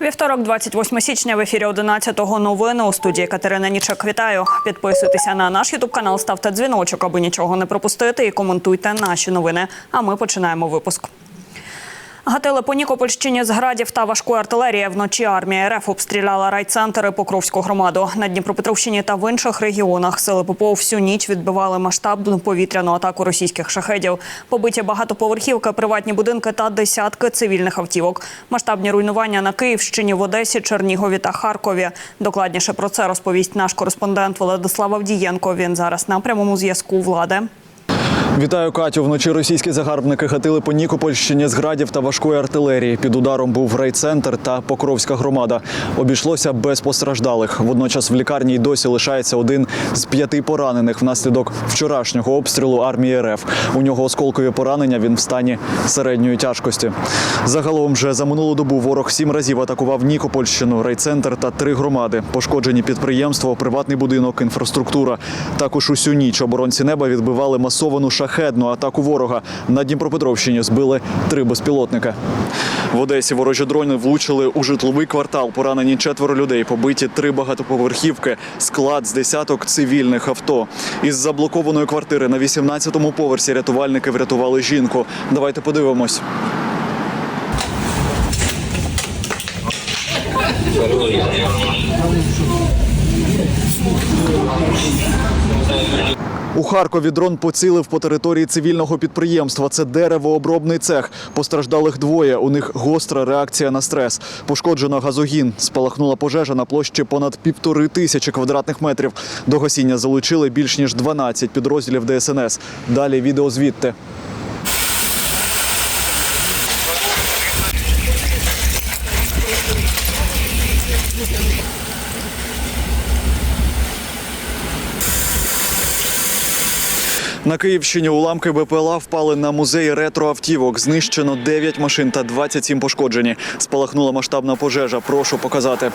Вівторок, 28 січня, в ефірі 11-го новини у студії Катерина Нічак. Вітаю. Підписуйтеся на наш ютуб канал, ставте дзвіночок, аби нічого не пропустити, і коментуйте наші новини. А ми починаємо випуск. Гатили по Нікопольщині з градів та важкої артилерії. Вночі армія РФ обстріляла райцентри Покровську громаду. На Дніпропетровщині та в інших регіонах сили ППО всю ніч відбивали масштабну повітряну атаку російських шахедів. Побиті багатоповерхівки, приватні будинки та десятки цивільних автівок. Масштабні руйнування на Київщині, в Одесі, Чернігові та Харкові. Докладніше про це розповість наш кореспондент Владислав Авдієнко. Він зараз на прямому зв'язку влади. Вітаю Катю. Вночі російські загарбники гатили по Нікопольщині з градів та важкої артилерії. Під ударом був райцентр та Покровська громада. Обійшлося без постраждалих. Водночас в лікарні й досі лишається один з п'яти поранених внаслідок вчорашнього обстрілу армії РФ. У нього осколкові поранення. Він в стані середньої тяжкості. Загалом же за минулу добу ворог сім разів атакував Нікопольщину, райцентр та три громади. Пошкоджені підприємство, приватний будинок, інфраструктура. Також усю ніч оборонці неба відбивали масовану шахедну атаку ворога. На Дніпропетровщині збили три безпілотника. В Одесі ворожі дрони влучили у житловий квартал. Поранені четверо людей, побиті три багатоповерхівки, склад з десяток цивільних авто. Із заблокованої квартири на 18-му поверсі рятувальники врятували жінку. Давайте подивимось. У Харкові дрон поцілив по території цивільного підприємства. Це деревообробний цех. Постраждалих двоє. У них гостра реакція на стрес. Пошкоджено газогін. Спалахнула пожежа на площі понад півтори тисячі квадратних метрів. До гасіння залучили більш ніж 12 підрозділів ДСНС. Далі відео звідти. На Київщині уламки БПЛА впали на музей ретроавтівок. Знищено 9 машин та 27 пошкоджені. Спалахнула масштабна пожежа. Прошу показати.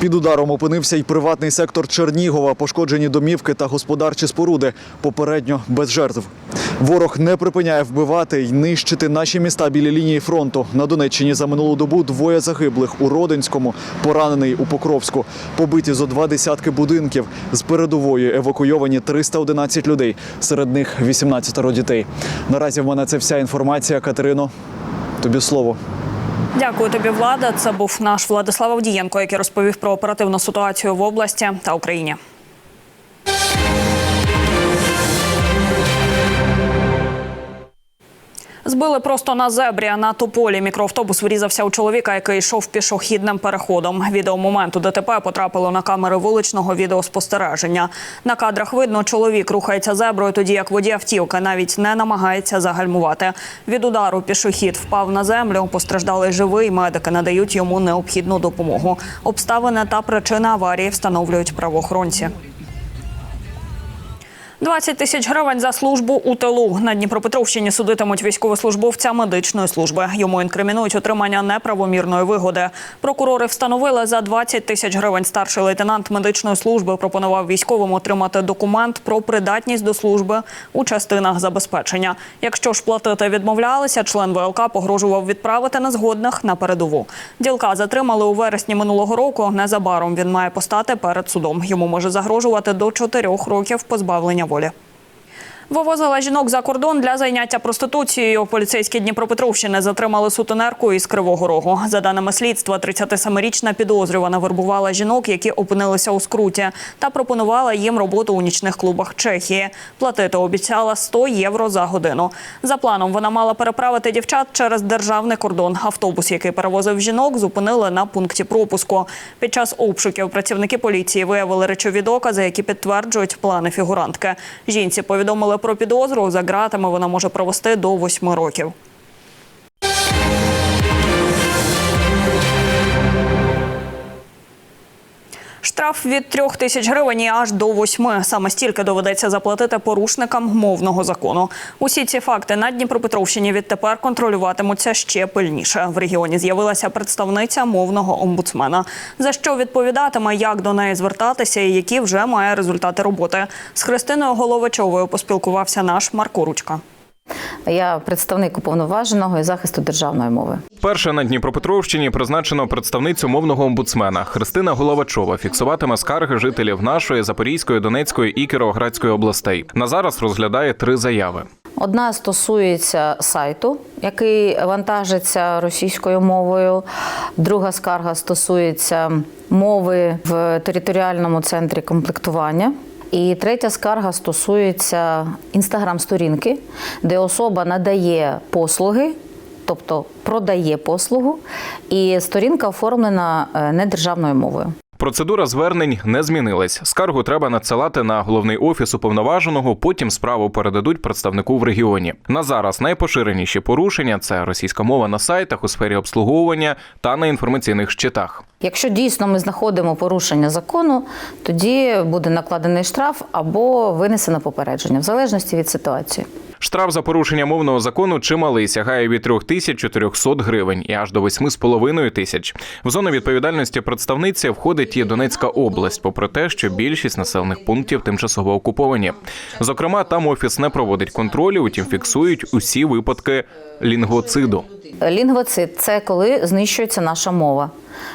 Під ударом опинився й приватний сектор Чернігова, пошкоджені домівки та господарчі споруди. Попередньо без жертв. Ворог не припиняє вбивати й нищити наші міста біля лінії фронту. На Донеччині за минулу добу двоє загиблих у Родинському, поранений у Покровську. Побиті зо два десятки будинків. З передової евакуйовані 311 людей. Серед них 18 дітей. Наразі в мене це вся інформація. Катерино, тобі слово. Дякую тобі, влада. Це був наш Владислав Авдієнко, який розповів про оперативну ситуацію в області та Україні. Збили просто на зебрі на тополі. Мікроавтобус врізався у чоловіка, який йшов пішохідним переходом. Відео моменту ДТП потрапило на камери вуличного відеоспостереження. На кадрах видно, чоловік рухається зеброю, тоді як водій автівки навіть не намагається загальмувати. Від удару пішохід впав на землю. Постраждалий живий. Медики надають йому необхідну допомогу. Обставини та причини аварії встановлюють правоохоронці. 20 тисяч гривень за службу у тилу. На Дніпропетровщині судитимуть військовослужбовця медичної служби. Йому інкримінують отримання неправомірної вигоди. Прокурори встановили за 20 тисяч гривень. Старший лейтенант медичної служби пропонував військовим отримати документ про придатність до служби у частинах забезпечення. Якщо ж платити відмовлялися, член ВЛК погрожував відправити незгодних на передову. Ділка затримали у вересні минулого року. Незабаром він має постати перед судом. Йому може загрожувати до 4 років позбавлення волі. Вивозила жінок за кордон для зайняття проституцією. Поліцейські Дніпропетровщини затримали сутенерку із Кривого Рогу. За даними слідства, 37-річна підозрювана вербувала жінок, які опинилися у скруті, та пропонувала їм роботу у нічних клубах Чехії. Платити обіцяла 100 євро за годину. За планом вона мала переправити дівчат через державний кордон. Автобус, який перевозив жінок, зупинили на пункті пропуску. Під час обшуків працівники поліції виявили речові докази, які підтверджують плани фігурантки. Жінці повідомили про підозру. За ґратами вона може провести до восьми років. Штраф від трьох тисяч гривень і аж до восьми. Саме стільки доведеться заплатити порушникам мовного закону. Усі ці факти на Дніпропетровщині відтепер контролюватимуться ще пильніше. В регіоні з'явилася представниця мовного омбудсмена. За що відповідатиме, як до неї звертатися і які вже має результати роботи. З Христиною Головачовою поспілкувався наш Марко Ручка. Я представник уповноваженого і захисту державної мови. Перше на Дніпропетровщині призначено представницю мовного омбудсмена Христина Головачова фіксуватиме скарги жителів нашої Запорізької, Донецької і Кіровоградської областей. На зараз розглядає три заяви. Одна стосується сайту, який вантажиться російською мовою. Друга скарга стосується мови в територіальному центрі комплектування. І третя скарга стосується інстаграм-сторінки, де особа надає послуги, тобто продає послугу, і сторінка оформлена е, недержавною мовою. Процедура звернень не змінилась. Скаргу треба надсилати на головний офіс уповноваженого. Потім справу передадуть представнику в регіоні. На зараз найпоширеніші порушення це російська мова на сайтах у сфері обслуговування та на інформаційних щитах. Якщо дійсно ми знаходимо порушення закону, тоді буде накладений штраф або винесено попередження, в залежності від ситуації. Штраф за порушення мовного закону чималий сягає від 3400 гривень і аж до 8,5 тисяч. В зону відповідальності представниці входить і Донецька область, попри те, що більшість населених пунктів тимчасово окуповані. Зокрема, там офіс не проводить контролю, утім фіксують усі випадки лінгвоциду. Лінгвоцид це коли знищується наша мова.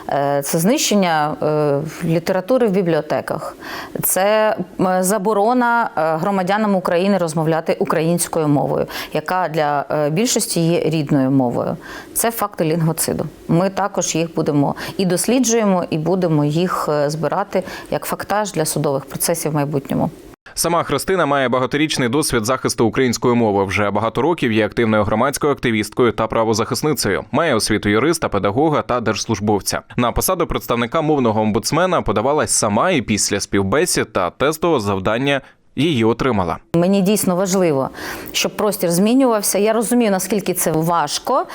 Е, Це знищення е, літератури в бібліотеках, це заборона е, громадянам України розмовляти українською мовою, яка для більшості є рідною мовою. Це факти лінгвоциду. Ми також їх будемо і досліджуємо, і будемо їх збирати як фактаж для судових процесів в майбутньому. Сама Христина має багаторічний досвід захисту української мови. Вже багато років є активною громадською активісткою та правозахисницею. Має освіту юриста, педагога та держслужбовця. На посаду представника мовного омбудсмена подавалась сама і після співбесід та тестового завдання її отримала. Мені дійсно важливо, щоб простір змінювався. Я розумію, наскільки це важко,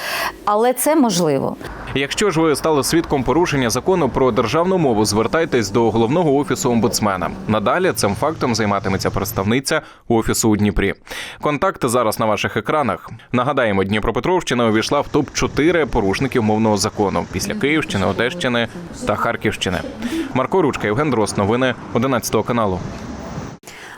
але це можливо. Якщо ж ви стали свідком порушення закону про державну мову, звертайтесь до головного офісу омбудсмена. Надалі цим фактом займатиметься представниця офісу у Дніпрі. Контакти зараз на ваших екранах. Нагадаємо, Дніпропетровщина увійшла в топ 4 порушників мовного закону після Київщини, Одещини та Харківщини. Марко Ручка, Євген Дрос, новини 11 каналу.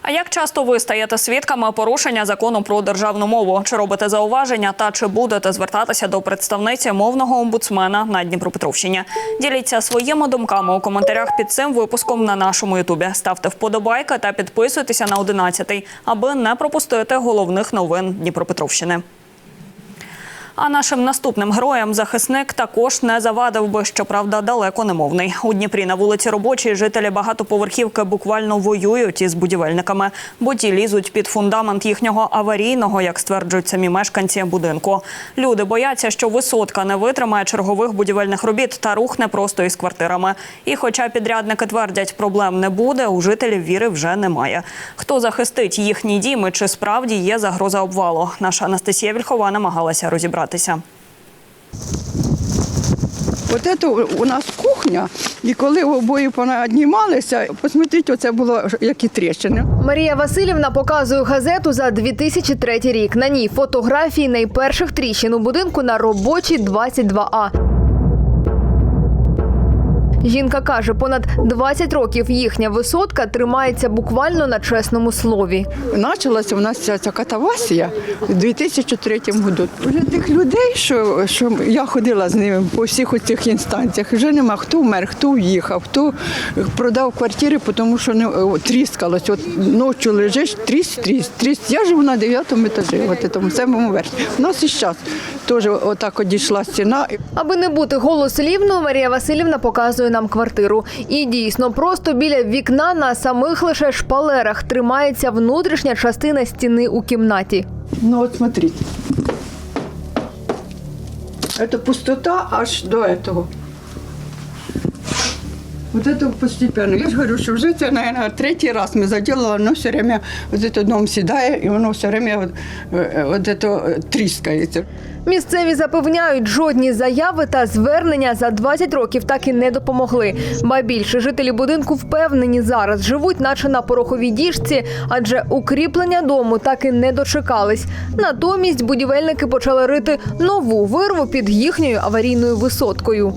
А як часто ви стаєте свідками порушення закону про державну мову? Чи робите зауваження та чи будете звертатися до представниці мовного омбудсмена на Дніпропетровщині? Діліться своїми думками у коментарях під цим випуском на нашому Ютубі. Ставте вподобайки та підписуйтеся на 11, аби не пропустити головних новин Дніпропетровщини. А нашим наступним героям захисник також не завадив би, щоправда, далеко не мовний. У Дніпрі на вулиці робочій жителі багатоповерхівки буквально воюють із будівельниками, бо ті лізуть під фундамент їхнього аварійного, як стверджують самі мешканці будинку. Люди бояться, що висотка не витримає чергових будівельних робіт та рухне просто із квартирами. І, хоча підрядники твердять, проблем не буде, у жителів віри вже немає. Хто захистить їхні діми, чи справді є загроза обвалу? Наша Анастасія Вільхова намагалася розібратися. От це у нас кухня, і коли обоє понаднімалися, посмотрите, оце було як і тріщини. Марія Васильівна показує газету за 2003 рік. На ній фотографії найперших тріщин у будинку на робочій 22А. Жінка каже, понад 20 років їхня висотка тримається буквально на чесному слові. Почалася у нас ця, ця катавасія у 2003 році. Вже тих людей, що, що я ходила з ними по всіх цих інстанціях, вже нема хто вмер, хто уїхав, хто продав квартири, тому що не тріскалось. От ночі лежиш, тріс, тріс, тріс. Я живу на 9 етажі, от тому самому верхі. У нас і зараз теж отак от дійшла стіна. Аби не бути голослівною, Марія Васильівна показує нам квартиру. І дійсно, просто біля вікна на самих лише шпалерах тримається внутрішня частина стіни у кімнаті. Ну от смотрите. Це пустота аж до этого. Вот это постепенно. Я ж говорю, що вже це, наверное, третій раз ми заділили, воно все время вот это дном сідає, і воно все время вот, е, вот это е, тріскається. Місцеві запевняють, жодні заяви та звернення за 20 років так і не допомогли. Ба більше жителі будинку впевнені зараз живуть, наче на пороховій діжці, адже укріплення дому так і не дочекались. Натомість будівельники почали рити нову вирву під їхньою аварійною висоткою.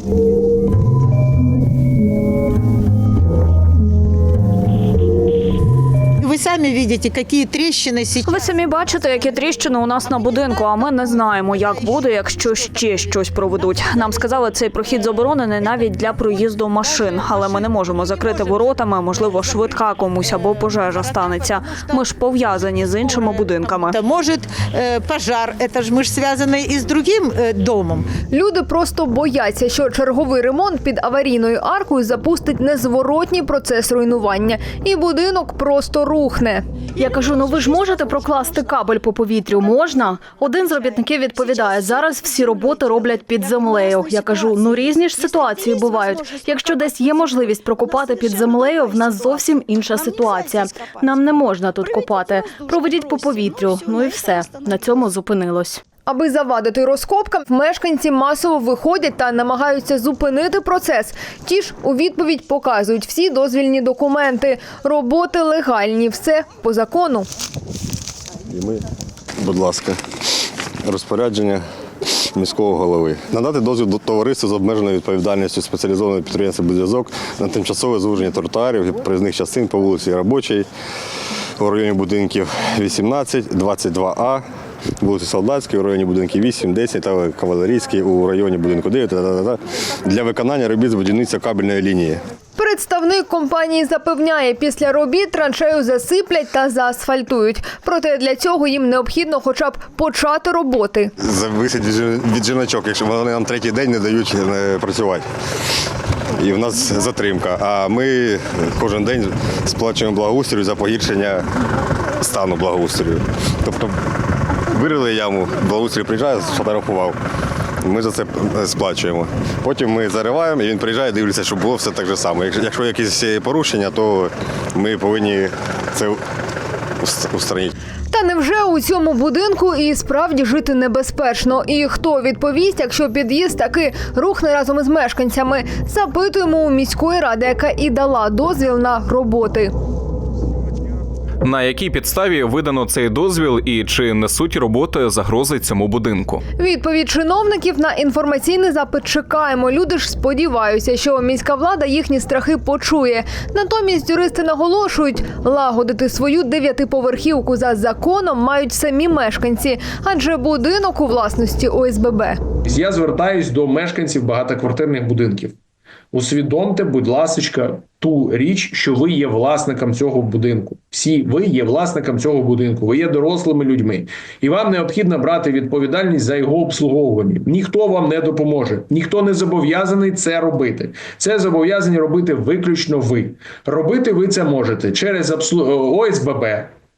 Вы сами видите, какие трещины сейчас. Ви самі бачите, які тріщини у нас на будинку, а ми не знаємо, як буде, якщо ще щось проведуть. Нам сказали, цей прохід заборонений навіть для проїзду машин, але ми не можемо закрити воротами. Можливо, швидка комусь або пожежа станеться. Ми ж пов'язані з іншими будинками. Это может э, пожар, это же мы же связаны и с другим э, домом. Люди просто бояться, що черговий ремонт під аварійною аркою запустить незворотній процес руйнування, і будинок просто рухне. Я кажу: ну ви ж можете прокласти кабель по повітрю? Можна? Один з робітників відповідає: зараз всі роботи роблять під землею. Я кажу: ну різні ж ситуації бувають. Якщо десь є можливість прокопати під землею, в нас зовсім інша ситуація. Нам не можна тут копати. Проведіть по повітрю. Ну і все на цьому зупинилось. Аби завадити розкопкам, мешканці масово виходять та намагаються зупинити процес. Ті ж у відповідь показують всі дозвільні документи. Роботи легальні, все по закону. І ми, будь ласка, розпорядження міського голови. Надати дозвіл до товариства з обмеженою відповідальністю спеціалізованого підприємства «Будзв'язок» на тимчасове звуження тротуарів і проїзних частин по вулиці Робочій у районі будинків 18, 22А, вулиці Солдатській у районі будинків 8, 10 та Кавалерійській у районі будинку 9 та-та-та-та, для виконання робіт з будівництва кабельної лінії. Представник компанії запевняє, після робіт траншею засиплять та заасфальтують. Проте для цього їм необхідно хоча б почати роботи. зависить від жіночок, якщо вони нам третій день не дають е, працювати. І в нас затримка. А ми кожен день сплачуємо благоустрою за погіршення стану благоустрою. Тобто вирили яму, благоустрій приїжджає, сфотографував. Ми за це е, сплачуємо. Потім ми зариваємо, і він приїжджає, дивиться, щоб було все так же само. Якщо, якісь порушення, то ми повинні це устранити. Та невже у цьому будинку і справді жити небезпечно? І хто відповість, якщо під'їзд таки рухне разом із мешканцями? Запитуємо у міської ради, яка і дала дозвіл на роботи. На якій підставі видано цей дозвіл і чи несуть роботи загрози цьому будинку? Відповідь чиновників на інформаційний запит чекаємо. Люди ж сподіваються, що міська влада їхні страхи почує. Натомість юристи наголошують, лагодити свою дев'ятиповерхівку за законом мають самі мешканці, адже будинок у власності ОСББ. Я звертаюсь до мешканців багатоквартирних будинків. Усвідомте, будь ласка, ту річ, що ви є власником цього будинку. Всі ви є власником цього будинку, ви є дорослими людьми, і вам необхідно брати відповідальність за його обслуговування. Ніхто вам не допоможе, ніхто не зобов'язаний це робити. Це зобов'язані робити виключно ви. Робити ви це можете через обслу... ОСББ.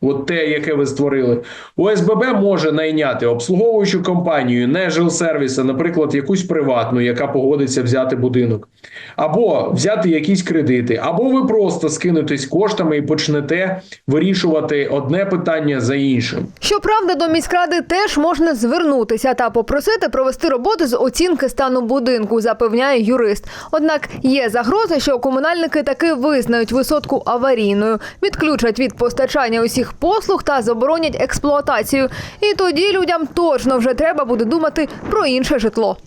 От те, яке ви створили, ОСББ може найняти обслуговуючу компанію, не жилсервіса, наприклад, якусь приватну, яка погодиться взяти будинок, або взяти якісь кредити, або ви просто скинетесь коштами і почнете вирішувати одне питання за іншим. Щоправда, до міськради теж можна звернутися та попросити провести роботи з оцінки стану будинку, запевняє юрист. Однак є загроза, що комунальники таки визнають висотку аварійною, відключать від постачання усіх послуг та заборонять експлуатацію. І тоді людям точно вже треба буде думати про інше житло.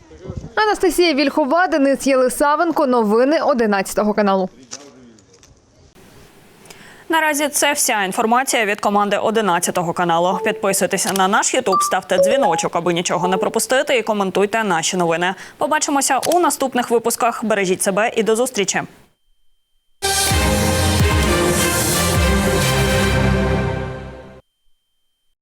Анастасія Вільхова, Денис Єлисавенко. Новини 11 каналу. Наразі це вся інформація від команди 11 каналу. Підписуйтеся на наш Ютуб, ставте дзвіночок, аби нічого не пропустити, і коментуйте наші новини. Побачимося у наступних випусках. Бережіть себе і до зустрічі.